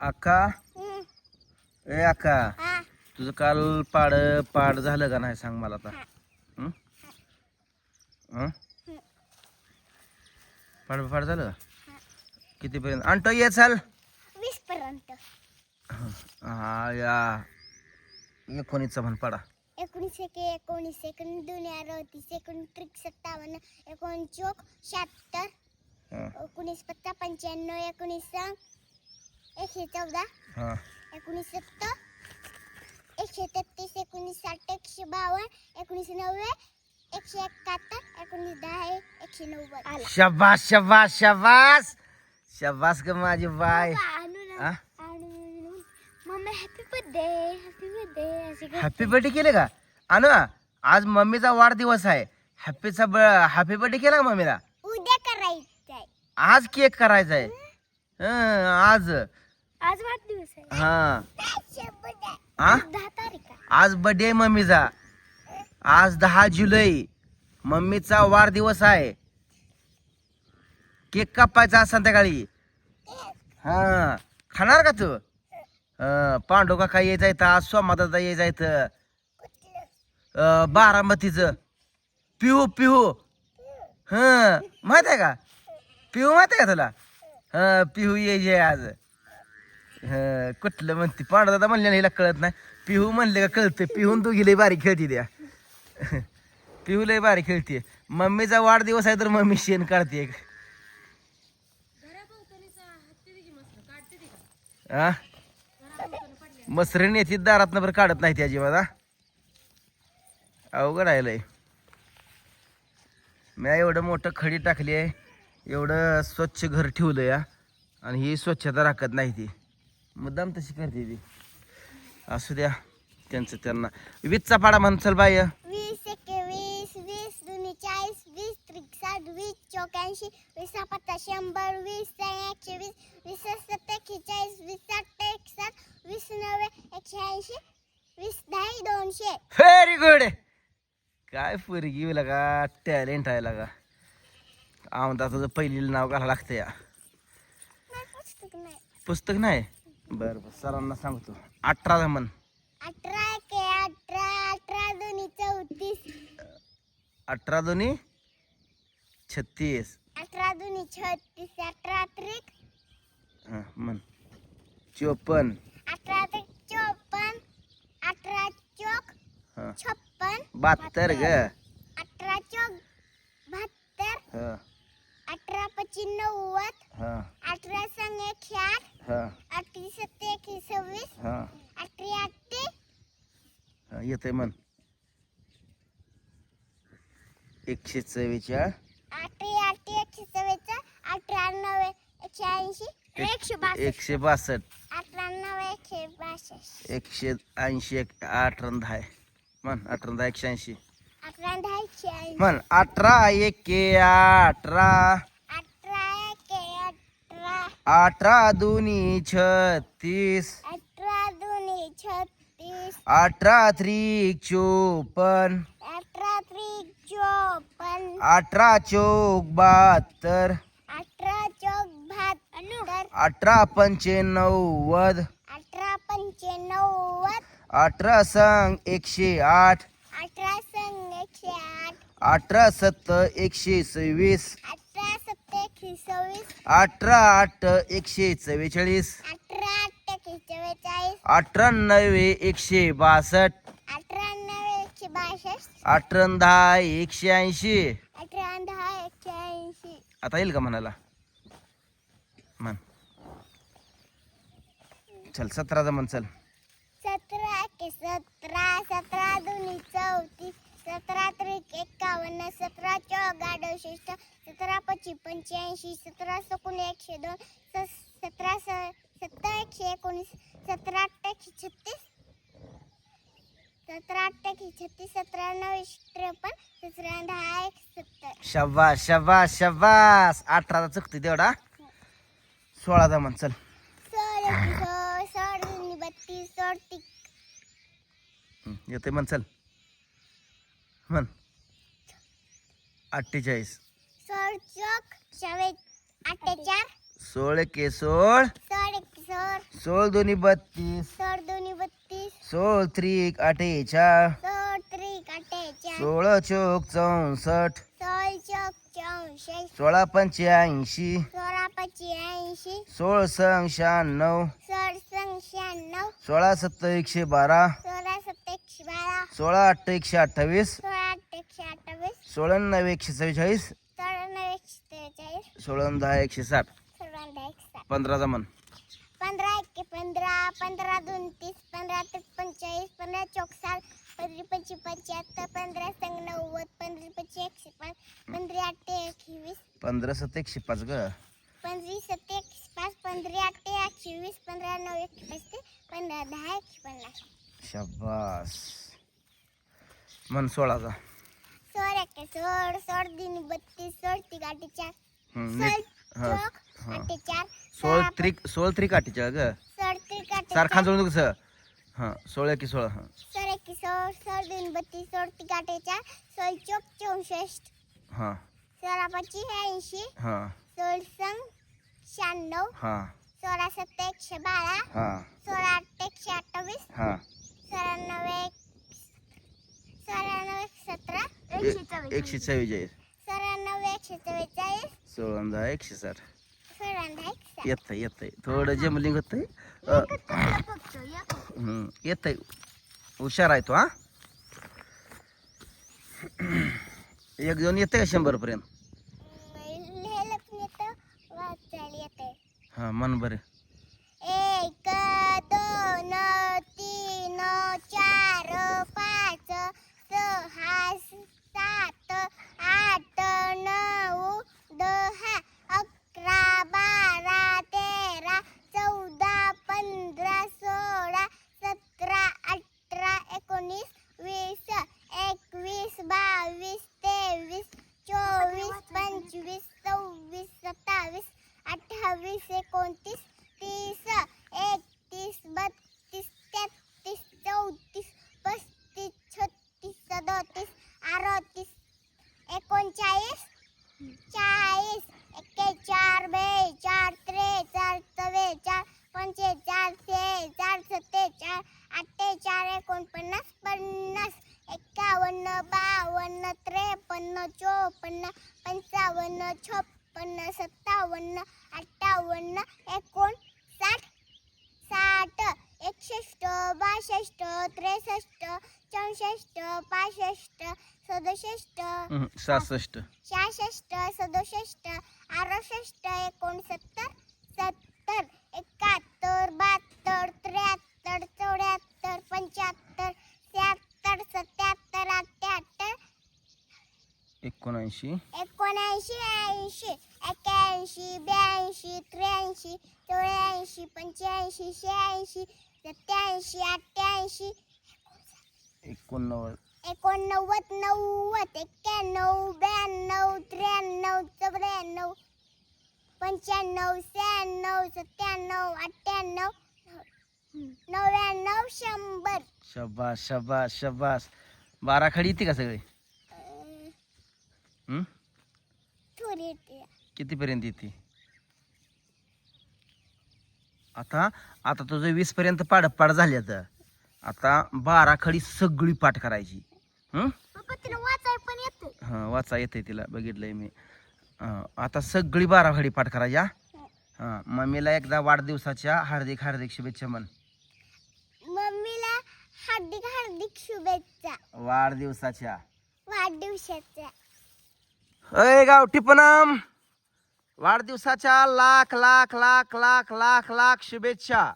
हम्म. ए हा. तुझं काल पाड पाड झालं का नाही सांग मला आता? पाड पाड झालं? कितीपर्यंत? आणतो ये चाल. वीस पर्यंत हा या. एकोणीसचा म्हण पाडा. एकोणीस एक एकोणीस सेकंड दोन अडतीस सेकंड त्रिक सत्तावन्न एकोण चोक शहात्तर एकोणीस पत्ता पंच्याण्णव एकोणीस एकशे चौदा हं. एकोणीस सत्तर एकशे तेहतीस एकोणीस साठ एकशे बावन्न एकोणीस नव्वद एकशे एकाहत्तर एकोणीस दहा एकशे नव्वद. आला. शाबास शाबास शाबास. शाबास ग माझी बाय आ? Mummy happy birthday happy birthday असे कर- हॅपी बर्थडे केले का? अनु आज मम्मीचा वाढदिवस आहे. हॅपीचा हॅपी बर्थडे केला का मम्मीला? उद्या करायचंय. आज केक करायचा आहे हं, आज. आज वाढदिवस आहे. हा. हा दहा तारीख आहे. आज बर्थडे आहे मम्मीचा. आज दहा जुलै. मम्मीचा वाढदिवस आहे. केक कापायचा आज संध्याकाळी. हा. खाणार का तू? हं, पांडू काका यायचा इथं आज सोमादादा यायचा इथं अं, बारामतीचं. पिहू पिहू. हं. माहीत आहे का? पिहू माहीत आहे का तुला? हं पिहू यायचे आज. हं, कुठलं म्हणते? पांडू दादा म्हणले हिला कळत नाही. पिहू म्हणले का कळतं पिहून तू गेली बारीक खेळती द्या पिहू लय बारीक खेळते. मम्मीचा वाढदिवस आहे तर मम्मी शेण काढते. हा मसरीन येते दारात बरं काढत नाही त्याची मला अवघड आहे लय. मी एवढं मोठं खडी टाकली आहे एवढं स्वच्छ घर ठेवलं या आणि ही स्वच्छता राखत नाही ती. मुद्दाम तशी करते ती. असू द्या त्यांचं त्यांना. वीजचा पाडा म्हण चल बाय वीस एकवीस वीस दोन्ही चाळीस वीस त्रिक साठ वीस चौक्याऐंशी वीस पत्ता शंभर वीस एकशे वीस वीस सत्तर एक्केचाळीस वीस साठ एकसाठ वीस नव्वे एकशे ऐंशी वीस दहा दोनशे. व्हेरी गुड काय पोरगी लगा टॅलेंट आहे लगा आमदा तुझं पहिलीला नाव घाला लागतं या. नाही पुस्तक नाही. पुस्तक नाही? बरं बरं. सरांना सांगतो. अठरा म्हण अठरा एक अठरा अठरा दोन्ही चौतीस. अठरा दोन्ही छत्तीस. अठरा दोन्ही छत्तीस अठरा त्रिक. हां म्हण. चोपन्न. अठरा त्रिक चोपन्न अठरा चौक हां. छप्पन. बहात्तर ग. अठरा चौक बहात्तर. हां. अठरा पच्चीस नव्वद. हां. अठरा संग एकशे आठ हां. अठरा सत्ते एकशे सव्वीस. हां. अठरा हां येतंय म्हण. एकशे अठरा आठे एकशे अठरा नव्वे एकशे ऐंशी एकशे बासष्ट. एकशे बासष्ट. अठरा नव्वे एकशे बासष्ट. एकशे ऐंशी एक अठरा दहा आहे. म्हण अठरा दहा एकशे ऐंशी. अठरा दहा एकशे ऐंशी. म्हण अठरा एके अठरा. अठरा दोन्ही छत्तीस. अठरा दोन्ही छत्तीस. अठरा त्रिक चोपन्न अठरा त्रिक चोपन्न अठरा चौक बहात्तर. अठरा चौक बहात्तर. अठरा पंचे नव्वद अठरा पंचे नव्वद अठरा संग एकशे आठ. अठरा संग एकशे आठ. अठरा सत्त एकशे सव्वीस अठरा सत्ते एकशे सव्वीस अठरा आठ एकशे चव्वेचाळीस. अठरा आठ एकशे चव्वेचाळीस. अठरा नव्वे एकशे बासष्ट. अठरा नव्वे एकशे बासष्ट. अठरा दहा एकशे ऐंशी. अठरा दहा एकशे ऐंशी. आता येईल का म्हणाला? म्हण. चल सतराचा म्हण चल. सतरा सतरा सतरा दोन्ही चौतीस सतरा त्रिक सतरा चौक अडुसष्ट सतरा पच्चीस पंच्याऐंशी सतरा सकोण एकशे दोन स- सतरा स सत्तर एकशे एकोणीस सतरा आठ छत्तीस सतरा आठ छत्तीस सतरा नऊशे त्रेपन्न सतरा दहा एक सत्तर शबास शबास शब्बास अठराचा चुकते तेवढा सोळाचा म्हण चल सोळ सोळ बत्तीस सोडती येते म्हण चल म्हण अठ्ठेचाळीस. सोळ चौक शवे अठ्ठेचार सोळ एके सोळ सोळ एक सोळ सोळ दोन्ही बत्तीस. सोळ दोन्ही बत्तीस. सोळ त्रिक अठ्ठेचाळ. सोळ त्रिक सोळा चौक चौसष्ट. सोळ चौक चौसष्ट. सोळा पंच्याऐंशी. सोळा पंच्याऐंशी. सोळ संग शहाण्णव. सोळ संग शहाण्णव. सोळा सत्तर एकशे बारा. सोळा सत्तर एकशे बारा. सोळा अठ्ठ एकशे अठ्ठावीस सोळा आठ एकशे अठ्ठावीस सोळ्याण्णव एकशे चव्वेचाळीस चौऱ्याण्णव एकशे त्रेचाळीस सोळा दहा एकशे साठ चौऱ्याण्णव एकशे साठ पंधरा जमन पंधरा एके पंधरा पंधरा दोन तीस पंधरा ते पंचेचाळीस पंधरा चौक साठ पंधरा पंचवी पंच्याहत्तर पंधरा संग नव्वद पंधरा पंचवी एकशे पाच पंधरा आठ एकवीस. पंधरा सत्त एकशे पाच ग. पंधरा सत्ते एकशे पाच पंधरा आठ एकशे वीस पंधरा नऊ एकशे पस्तीस पंधरा दहा एकशे पन्नास. शाबास. मन सोळाचा. सोळ सोळ सोळ दिन बत्तीस अठ्ठेचार हम्म, सोळ नीट हा चौक हा. अठ्ठेचार सोळ त्रिक सोळ त्रिक अठ्ठेचाळ ग. सारखा अठ्ठेचार जोडून कसं? हा सोळा की सोळा हा. सोळ एके सोळ सोळ दिन बत्तीस सोळ तिघ अठ्ठेचार सोळ चौक चौसष्ट. हा. सोळा पंचवी ऐंशी. हा. सोळ संग शहाण्णव. हा. सोळा सत्तर एकशे बारा. हा. सोळा आठ एकशे अठ्ठावीस. हा. सोळा एक सोळा एक सतरा. एकशे चव्वेचाळीस. नऊ एकशे चव्वेचाळीस. सोळा एकशे साठ. येत येत थोडं जमलिंग एक येत हुशार आहे तो हा. एक जण येते का शंभर पर्यंत हा मन बरं एक दोन तीन चार पाच सहा सात आठ नऊ दहा अकरा बारा तेरा चौदा पंधरा सोळा सतरा अठरा एकोणीस वीस एकवीस बावीस तेवीस चोवीस पंचवीस सव्वीस सत्तावीस अठ्ठावीस एकोणतीस तीस एकतीस बत्तीस तेहतीस चौतीस पस्तीस छत्तीस सदोतीस अडतीस एकोणचाळीस चाळीस एक्केचाळ बेचाळ त्रेचाळ चव्वेचाळ पंचेचाळ सेचाळ सत्तेचाळ एकोणपन्नास पन्नास एक्कावन्न बावन्न त्रेपन्न चोपन्न पंचावन्न छप्पन्न सत्तावन्न अठ्ठावन्न एकोणसाठ साठ एकसष्ट बासष्ट त्रेसष्ट चौसष्ट पासष्ट सदुसष्ट सहासष्ट सहासष्ट सदुसष्ट अडुसष्ट एकोणसत्तर सत्तर एकाहत्तर बहात्तर त्र्याहत्तर चौऱ्याहत्तर पंच्याहत्तर शहात्तर सत्याहत्तर अठ्ठ्याहत्तर एकोणऐंशी. एकोणऐंशी ऐंशी एक्याऐंशी ब्याऐंशी त्र्याऐंशी चौऱ्याऐंशी पंच्याऐंशी शहाऐंशी सत्याऐंशी अठ्ठ्याऐंशी. एकोणनव्वद. एकोणनव्वद नव्वद एक्क्याण्णव ब्याण्णव त्र्याण्णव चौऱ्याण्णव पंच्याण्णव शहाण्णव सत्त्याण्णव अठ्ठ्याण्णव. नव्याण्णव शंभर. शबास शबास शबास. बारा खडी येते का सगळे? हम्म? थोडी येते. कितीपर्यंत येते? आता आता तुझं वीस पर्यंत पाड पाड झाली आता. आता बारा खडी सगळी पाठ करायची. हं? पप्पा तिला वाचाय पण येते. हा वाचा येते तिला. बघितलंय मी. हा, आता सगळी बारा खडी पाठ करायच्या हा मम्मीला एकदा वाढदिवसाच्या हार्दिक हार्दिक शुभेच्छा म्हण. हार्दिक हार्दिक शुभेच्छा. वाढदिवसाच्या. वाढदिवसाच्या. अय गावठी पणम वाढदिवसाच्या लाख लाख लाख लाख लाख लाख शुभेच्छा.